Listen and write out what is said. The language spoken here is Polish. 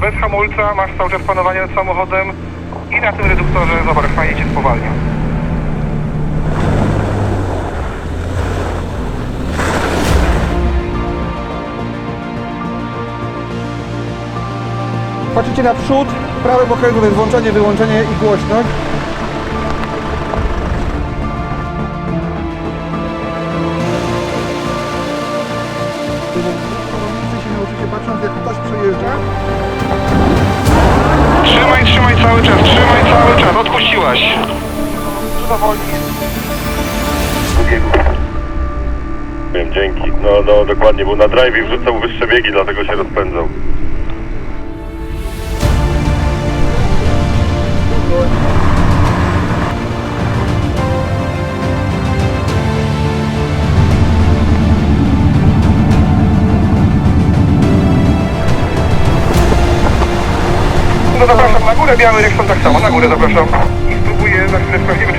kierowca, masz cały czas panowanie nad samochodem i na tym reduktorze, zobacz, fajnie cię spowalnia. Patrzycie na przód, w prawym okręgu jest włączenie, wyłączenie i głośność. Patrząc jak ktoś przejeżdża. Trzymaj, trzymaj cały czas, trzymaj cały czas, odpuściłaś. Zadowolni. Wiem, dzięki. No, no dokładnie, bo na drive wrzucał wyższe biegi, dlatego się rozpędzał. Zapraszam na górę, biały Rexon tak samo, na górę zapraszam. I spróbuję, za chwilę sprawdzimy,